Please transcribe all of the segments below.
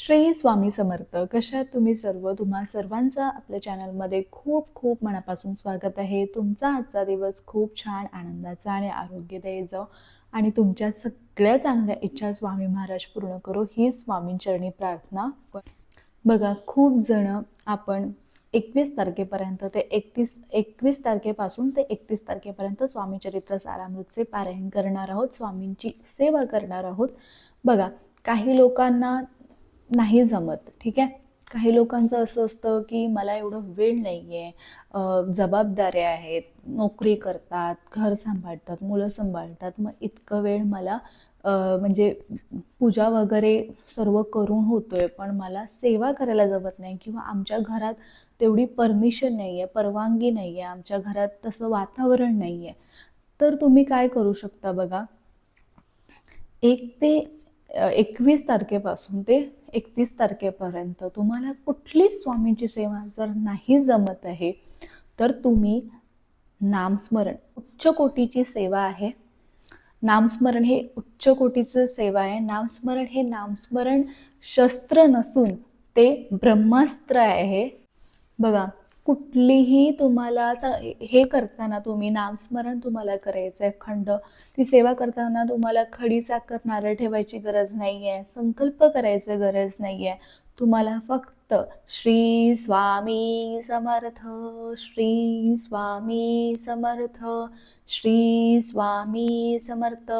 श्री स्वामी समर्थ कशात तुम्ही सर्व तुम्हा सर्वांचं आपल्या चॅनलमध्ये खूप खूप मनापासून स्वागत आहे. तुमचा आजचा दिवस खूप छान आनंदाचा आणि आरोग्यदायी जाऊ आणि तुमच्या सगळ्या चांगल्या इच्छा स्वामी महाराज पूर्ण करो ही स्वामींचरणी प्रार्थना. बघा खूप जण आपण एकवीस तारखेपर्यंत ते एकतीस एकवीस तारखेपासून ते एकतीस तारखेपर्यंत स्वामी चरित्र सारामृतचे पारायण करणार आहोत स्वामींची सेवा करणार आहोत. बघा काही लोकांना नाही जमत ठीक आहे? काही लोकांचं असं असतं की मला एवढं वेळ नाही आहे जबाबदाऱ्या आहेत नोकरी करतात घर सांभाळतात मुलं सांभाळतात. मग इतकं वेळ मला म्हणजे पूजा वगैरे सर्व करून होतो आहे पण मला सेवा करायला जमत नाही किंवा आमच्या घरात तेवढी परमिशन नाही आहे परवानगी नाही आहे आमच्या घरात तसं वातावरण नाही आहे तर तुम्ही काय करू शकता बघा? एक ते एकवीस तारखेपासून ते एकतीस तारखेपर्यंत तुम्हाला कुठली स्वामींची सेवा जर नाही जमत आहे तर तुम्ही नामस्मरण उच्च कोटीची सेवा आहे. नामस्मरण हे उच्च कोटीचं सेवा आहे. नामस्मरण हे नामस्मरण शस्त्र नसून ते ब्रह्मास्त्र आहे. बघा कुठलीही तुम्हाला असं हे करताना तुम्ही नामस्मरण तुम्हाला करायचं आहे खंड. ती सेवा करताना तुम्हाला खडी साखर नारळ ठेवायची गरज नाही आहे संकल्प करायचं गरज नाही आहे तुम्हाला फक्त श्री स्वामी समर्थ श्री स्वामी समर्थ श्री स्वामी समर्थ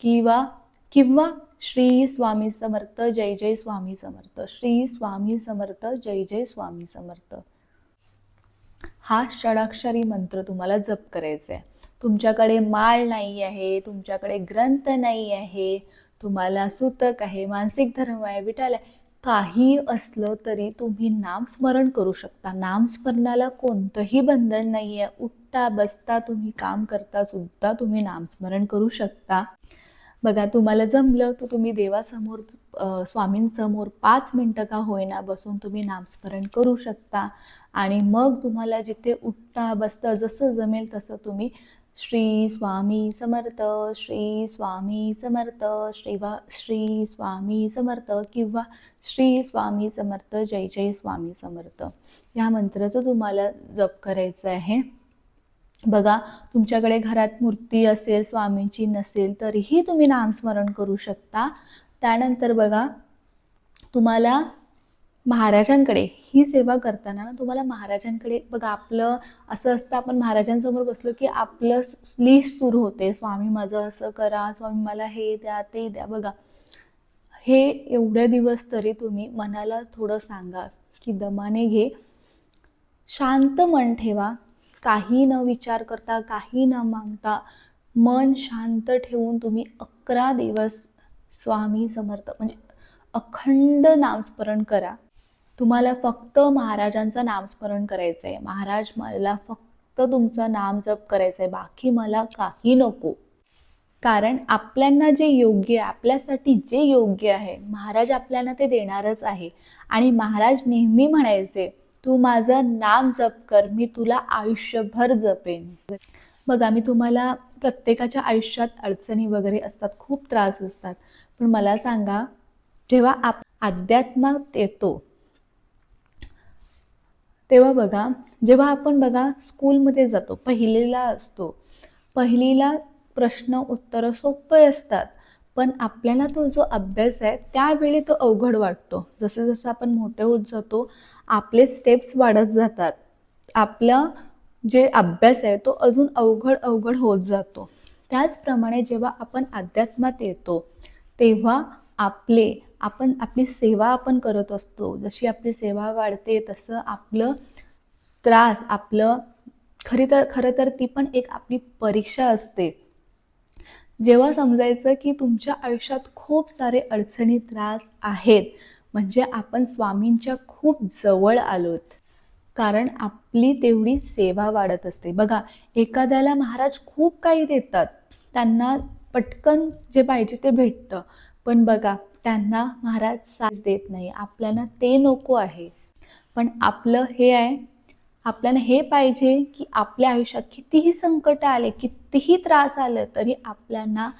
किंवा किंवा श्री स्वामी समर्थ जय जय स्वामी समर्थ श्री स्वामी समर्थ जय जय स्वामी समर्थ. हा षडाक्षरी मंत्र तुम्हाला जप करायचा आहे तुमच्याकडे माळ नाही आहे तुमच्याकडे ग्रंथ नाही आहे तुम्हाला सुतक आहे मानसिक धर्म आहे विठाल आहे. काही असलं तरी तुम्ही नामस्मरण करू शकता. नामस्मरणाला कोणतंही बंधन नाही आहे उठता बसता तुम्ही काम करता सुद्धा तुम्ही नामस्मरण करू शकता. बघा तुम्हाला जमलं तर तुम्ही देवासमोर स्वामींसमोर पाच मिनटं का होईना बसून तुम्ही नामस्मरण करू शकता. आणि मग तुम्हाला जिथे उठता बसता जसं जमेल तसं तुम्ही श्री स्वामी समर्थ श्री स्वामी समर्थ श्रीवा श्री स्वामी समर्थ किंवा श्री स्वामी समर्थ जय जय स्वामी समर्थ. या मंत्राचं तुम्हाला जप करायचं आहे. बघा तुमच्याकडे घरात मूर्ती असेल स्वामींची नसेल तरीही तुम्ही नामस्मरण करू शकता. त्यानंतर बघा तुम्हाला महाराजांकडे ही सेवा करताना ना तुम्हाला महाराजांकडे बघा आपलं असं असतं आपण महाराजांसमोर बसलो की आपलं लिस्ट सुरू होते. स्वामी माझं असं करा स्वामी मला हे द्या ते द्या. बघा हे एवढे दिवस तरी तुम्ही मनाला थोडं सांगा की दमाने घे. शांत मन ठेवा. काही न विचार करता काही न मागता मन शांत ठेवून तुम्ही अकरा दिवस स्वामी समर्थ म्हणजे अखंड नामस्मरण करा. तुम्हाला फक्त महाराजांचं नामस्मरण करायचं आहे महाराज मला फक्त तुमचं नाम जप करायचं आहे बाकी मला काही नको. कारण आपल्यांना जे योग्य आहे आपल्यासाठी जे योग्य आहे महाराज आपल्याला ते देणारच आहे. आणि महाराज नेहमी म्हणायचे तू माझं नाम जप कर मी तुला आयुष्यभर जपेन. बघा मी तुम्हाला प्रत्येकाच्या आयुष्यात अडचणी वगैरे असतात खूप त्रास असतात. पण मला सांगा जेव्हा आप अध्यात्मात येतो तेव्हा बघा जेव्हा आपण बघा स्कूलमध्ये जातो पहिलीला असतो पहिलीला प्रश्न उत्तरं सोपे असतात. पण आपल्याला तो जो अभ्यास आहे त्यावेळी तो अवघड वाटतो. जसं जसं आपण मोठे होत जातो आपले स्टेप्स वाढत जातात. आपला जे अभ्यास आहे तो अजून अवघड अवघड होत जातो. त्याचप्रमाणे जेव्हा आपण अध्यात्मात येतो तेव्हा आपले आपण आपली सेवा आपण करत असतो. जशी आपली सेवा वाढते तसं आपलं त्रास आपलं खरी तर खरं तर ती पण एक आपली परीक्षा असते. जेव्हा समजायचं की तुमच्या आयुष्यात खूप सारे अडचणी त्रास आहेत म्हणजे आपण स्वामींच्या खूप जवळ आलोत. कारण आपली तेवढी सेवा वाढत असते. बघा एखाद्याला महाराज खूप काही देतात. त्यांना पटकन जे पाहिजे ते भेटतं. पण बघा त्यांना महाराज साथ देत नाही. आपल्याला ते नको आहे. पण आपलं हे आहे आपल्याला हे पाहिजे की आपल्या आयुष्यात कितीही संकट आले कितीही त्रास आलं तरी आपल्याला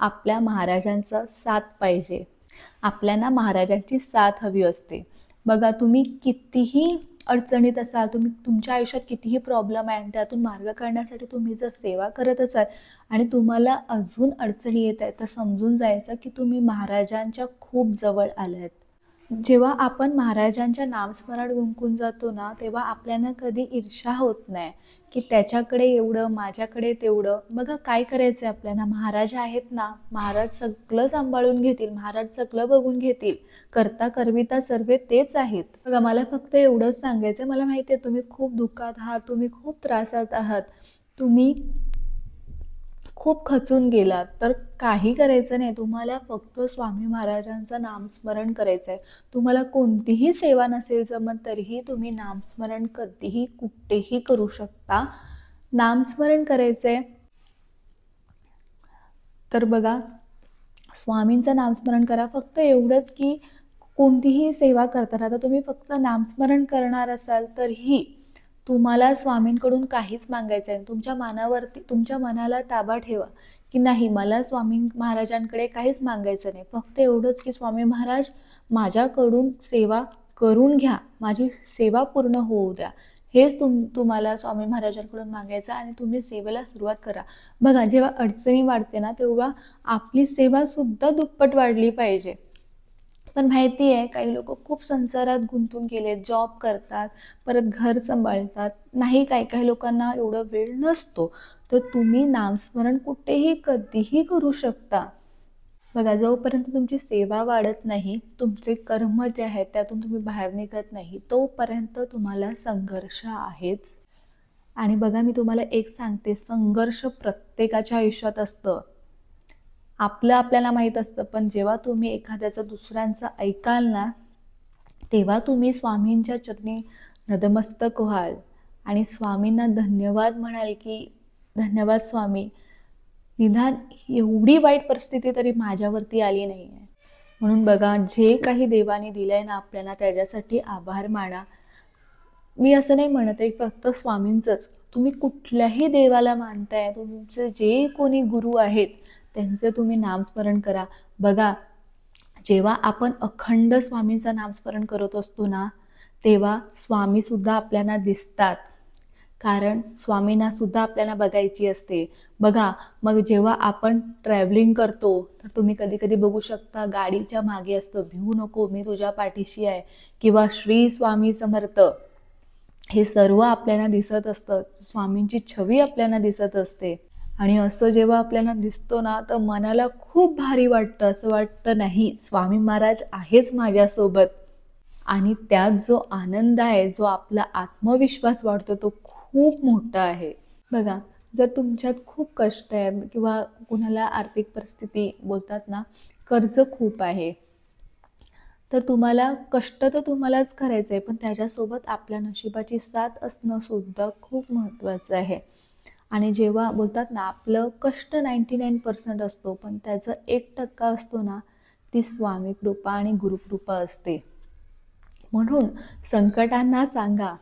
आपल्या महाराजांचा साथ पाहिजे. आपल्याला महाराजांची साथ हवी असते. बघा तुम्ही कितीही अडचणीत असाल तुम्ही तुमच्या आयुष्यात कितीही प्रॉब्लेम आहे आणि त्यातून मार्ग काढण्यासाठी तुम्ही जर सेवा करत असाल आणि तुम्हाला अजून अडचणी येत आहेत तर समजून जायचं की तुम्ही महाराजांच्या खूप जवळ आल्या आहेत जेव्हा आपण महाराजांच्या नामस्मरण गुंकून जातो ना तेव्हा आपल्याला कधी ईर्षा होत नाही की त्याच्याकडे एवढं माझ्याकडे तेवढं. बघा काय करायचं आहे आपल्याला? महाराज आहेत ना महाराज सगळं सांभाळून घेतील महाराज सगळं बघून घेतील. करता करविता सर्वे तेच आहेत. बघा मला फक्त एवढंच सांगायचं मला माहिती आहे तुम्ही खूप दुःखात आहात तुम्ही खूप त्रासात आहात. तुम्ही खूप खचून गेलात. तर काही करायचं नाही. तुम्हाला फक्त स्वामी महाराजांचं नामस्मरण करायचं आहे तुम्हाला कोणतीही सेवा नसेल जमत तरीही तुम्ही नामस्मरण कधीही कुठेही करू शकता. नामस्मरण करायचं आहे तर बघा स्वामींचं नामस्मरण करा. फक्त एवढंच की कोणतीही सेवा करताना आता तुम्ही फक्त नामस्मरण करणार असाल तरीही तुम्हाला स्वामींकडून काहीच मागायचं आहे तुमच्या मनावरती तुमच्या मनाला ताबा ठेवा की नाही मला स्वामी महाराजांकडे काहीच मागायचं नाही. फक्त एवढंच की स्वामी महाराज माझ्याकडून सेवा करून घ्या माझी सेवा पूर्ण होऊ द्या. हेच तुम तुम्हाला स्वामी महाराजांकडून मागायचं आणि तुम्ही सेवेला सुरुवात करा. बघा जेव्हा अडचणी वाढते ना तेव्हा आपली सेवासुद्धा दुप्पट वाढली पाहिजे. पण माहिती आहे काही लोक खूप संसारात गुंतून गेले जॉब करतात परत घर सांभाळतात. नाही काही काही लोकांना एवढं वेळ नसतो. तर तुम्ही नामस्मरण कुठेही कधीही करू शकता. बघा जोपर्यंत तुमची सेवा वाढत नाही तुमचे कर्म जे आहेत त्यातून तुम्ही बाहेर निघत नाही तोपर्यंत तुम्हाला संघर्ष आहेच. आणि बघा मी तुम्हाला एक सांगते संघर्ष प्रत्येकाच्या आयुष्यात असतं. आपलं आपल्याला माहीत असतं. पण जेव्हा तुम्ही एखाद्याचं दुसऱ्यांचं ऐकाल ना तेव्हा तुम्ही स्वामींच्या चरणी नदमस्तक व्हाल. आणि स्वामींना धन्यवाद म्हणाल की धन्यवाद स्वामी निदान एवढी वाईट परिस्थिती तरी माझ्यावरती आली नाही आहे म्हणून बघा जे काही देवाने दिलं आहे ना आपल्याला त्याच्यासाठी आभार माना. मी असं नाही म्हणत आहे फक्त स्वामींचंच. तुम्ही कुठल्याही देवाला मानताय तुमचे जे कोणी गुरु आहेत त्यांचं तुम्ही नामस्मरण करा. बघा जेव्हा आपण अखंड स्वामींचं नामस्मरण करत असतो ना तेव्हा स्वामीसुद्धा आपल्याला दिसतात. कारण स्वामींना सुद्धा आपल्याला बघायची असते. बघा मग जेव्हा आपण ट्रॅव्हलिंग करतो तर तुम्ही कधी कधी बघू शकता गाडीच्या मागे असतं भिवू नको मी तुझ्या पाठीशी आहे. किंवा श्री स्वामी समर्थ हे सर्व आपल्याला दिसत असतं. स्वामींची छवी आपल्याला दिसत असते. आणि असं जेव्हा आपल्याला दिसतो ना तर मनाला खूप भारी वाटतं. असं वाटतं नाही स्वामी महाराज आहेच माझ्यासोबत. आणि त्यात जो आनंद आहे जो आपला आत्मविश्वास वाढतो तो खूप मोठा आहे. बघा जर तुमच्यात खूप कष्ट आहेत किंवा कुणाला आर्थिक परिस्थिती बोलतात ना कर्ज खूप आहे. तर तुम्हाला कष्ट तर तुम्हालाच करायचं आहे पण त्याच्यासोबत आपल्या नशिबाची साथ असणं सुद्धा खूप महत्त्वाचं आहे. आणि जेव्हा बोलतात ना आपलं कष्ट नाईंटी नाईन पर्सेंट असतो पण त्याचं एक टक्का असतो ना ती स्वामी कृपा आणि गुरुकृपा असते. म्हणून संकटांना सांगा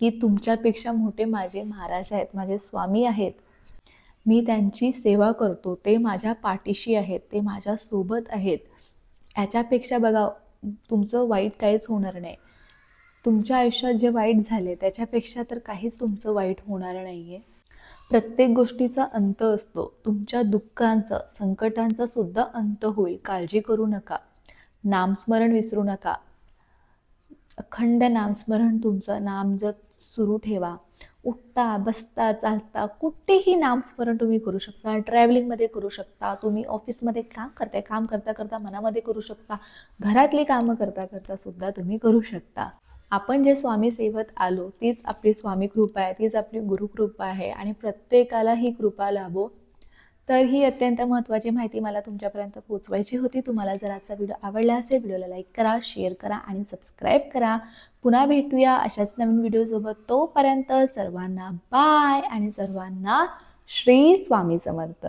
की तुमच्यापेक्षा मोठे माझे महाराज आहेत माझे स्वामी आहेत. मी त्यांची सेवा करतो ते माझ्या पाठीशी आहेत ते माझ्यासोबत आहेत. याच्यापेक्षा बघा तुमचं वाईट काहीच होणार नाही. तुमच्या आयुष्यात जे वाईट झाले त्याच्यापेक्षा तर काहीच तुमचं वाईट होणार नाही आहे प्रत्येक गोष्टीचा अंत असतो. तुमच्या दुःखांचं संकटांचा सुद्धा अंत होईल. काळजी करू नका. नामस्मरण विसरू नका. अखंड नामस्मरण तुमचं. नाम जप सुरू ठेवा. उठता बसता चालता कुठेही नामस्मरण तुम्ही करू शकता. ट्रॅव्हलिंगमध्ये करू शकता. तुम्ही ऑफिसमध्ये काम करताय काम करता करता मनामध्ये करू शकता. घरातली कामं करता करता सुद्धा तुम्ही करू शकता. आपण जे स्वामी सेवत आलो तीच आपली स्वामी कृपा आहे तीच आपली गुरुकृपा आहे आणि प्रत्येकाला ही कृपा लाभो. तर ही अत्यंत महत्त्वाची माहिती मला तुमच्यापर्यंत पोचवायची होती. तुम्हाला जर आजचा व्हिडिओ आवडला असेल व्हिडिओला लाईक करा शेअर करा आणि सबस्क्राईब करा. पुन्हा भेटूया अशाच नवीन व्हिडिओसोबत तोपर्यंत सर्वांना बाय आणि सर्वांना श्री स्वामी समर्थ.